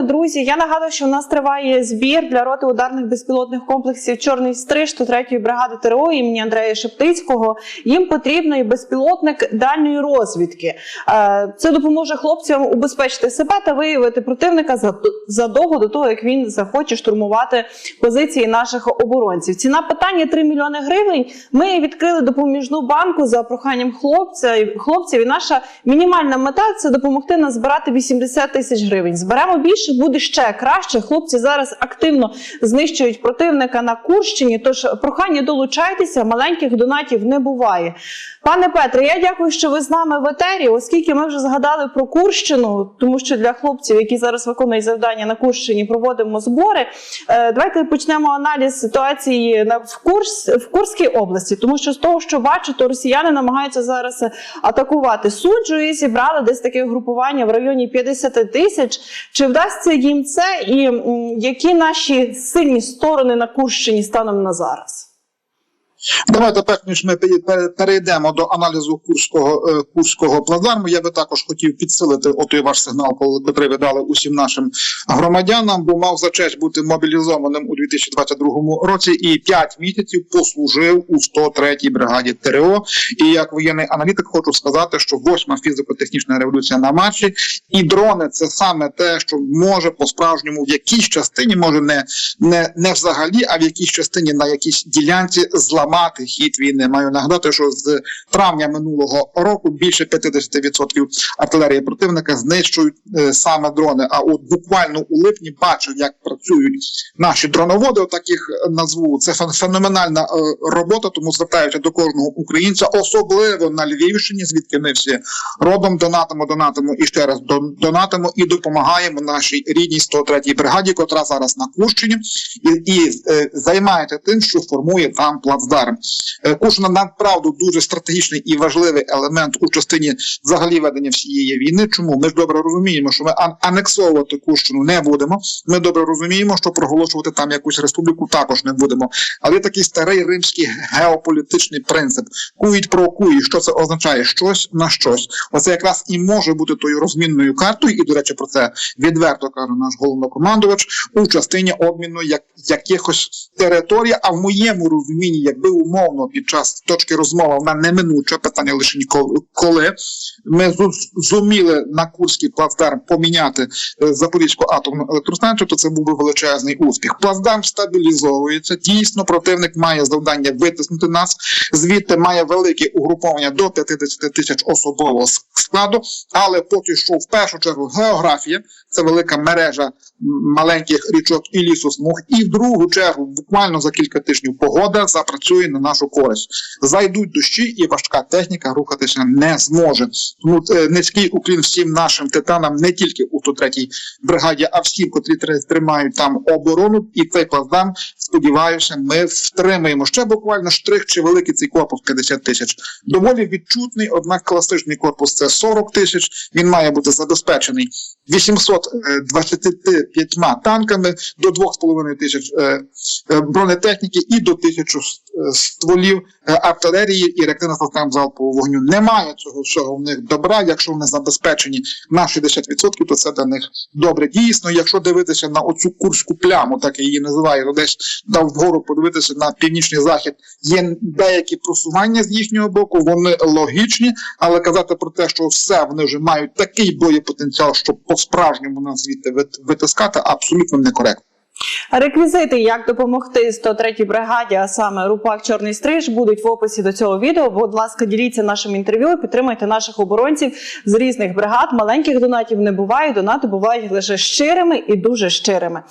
Друзі, я нагадую, що у нас триває збір для роти ударних безпілотних комплексів Чорний стриж 103-ї бригади ТРО імені Андрея Шептицького. Їм потрібний безпілотник дальньої розвідки. Е, Це допоможе хлопцям убезпечити себе та виявити противника задовго до того, як він захоче штурмувати позиції наших оборонців. Ціна питання 3 мільйони гривень. Ми відкрили допоміжну банку за проханням хлопця хлопців. І наша мінімальна мета це допомогти назбирати 80 тисяч гривень. Зберемо більше, буде ще краще. Хлопці зараз активно знищують противника на Курщині. Тож прохання долучайтеся, маленьких донатів не буває. Пане Петре, я дякую, що ви з нами в етері, оскільки ми вже згадали про Курщину, тому що для хлопців, які зараз виконують завдання на Курщині, проводимо збори. Е, Давайте почнемо аналіз ситуації в в Курській області, тому що з того, що бачу, то росіяни намагаються зараз атакувати суджу і зібрали десь таке групування в районі 50 тисяч. Чи вдасться їм це, і які наші сильні сторони на Курщині станом на зараз? Давайте перш ніж ми пе- пе- перейдемо до аналізу курського е, курського плацдарму. Я би також хотів підсилити отой ваш сигнал, коли ви дали усім нашим громадянам, бо мав за честь бути мобілізованим у 2022 році і 5 місяців послужив у 103-й бригаді ТРО. І як воєнний аналітик хочу сказати, що восьма фізико-технічна революція на марші, і дрони це саме те, що може по справжньому в якійсь частині, може не, не, не взагалі, а в якійсь частині на якійсь ділянці зламати хід війни. Маю нагадати, що з травня минулого року більше 50% артилерії противника знищують е, саме дрони. А от буквально у липні бачив, як працюють наші дроноводи. Отак їх е, назву. Це фен- феноменальна е, робота. Тому звертаюся до кожного українця, особливо на Львівщині, звідки ми всі родом донатимо, донатимо і ще раз донатимо і допомагаємо нашій рідній 103-й бригаді, котра зараз на Курщині, і, і займається тим, що формує там плацдарм. Е, Курщина направду дуже стратегічний і важливий елемент у частині взагалі ведення всієї війни. Чому ми ж добре розуміємо, що ми анексовувати Курщину не будемо. Ми добре розуміємо, що проголошувати там якусь республіку також не будемо. Але такий старий римський геополітичний принцип кують про куї. Що це означає? Щось на щось. Оце якраз і може бути тою розмінною картою, і до речі, про це відверто каже наш головнокомандувач у частині обміну як якихось територій. А в моєму розумінні, якби умовно під час точки розмови вона неминуча питання лише ніколи коли ми зуміли на Курський плацдарм поміняти е, Запорізьку атомну електростанцію, то це був би величезний успіх. Плацдарм стабілізовується. Дійсно, противник має завдання витиснути нас. Звідти має велике угруповання до 50 тисяч особового складу. Але поки що в першу чергу географія це велика мережа маленьких річок і лісосмуг. І в другу чергу, буквально за кілька тижнів, погода запрацює на нашу користь. Зайдуть дощі, і важка техніка рухатися не зможе. Тому е, низький уклін всім нашим титанам, не тільки у 103-й бригаді, а всім, котрі тримають там оборону. І цей плацдарм, сподіваюся, ми втримаємо. Ще буквально штрих чи великий цей корпус 50 тисяч. Доволі відчутний, однак класичний корпус це 40 тисяч. Він має бути забезпечений 825 танками до 2,5 тисяч е, е, бронетехніки і до 1000 е, стволів е, артилерії і реактивних систем залпового вогню. Немає цього всього в них добра. Якщо вони забезпечені на 60%, то це для них добре. Дійсно, якщо дивитися на оцю курську пляму, так її називаю, то десь там вгору подивитися на північний захід, є деякі просування з їхнього боку, вони логічні, але казати про те, що все вони вже мають такий боєпотенціал, щоб по-справжньому нас звідти витискати, абсолютно некоректно. Реквізити, як допомогти 103-й бригаді, а саме Рупак Чорний Стриж, будуть в описі до цього відео. Будь ласка, діліться нашим інтерв'ю, підтримайте наших оборонців з різних бригад. Маленьких донатів не буває. Донати бувають лише щирими і дуже щирими.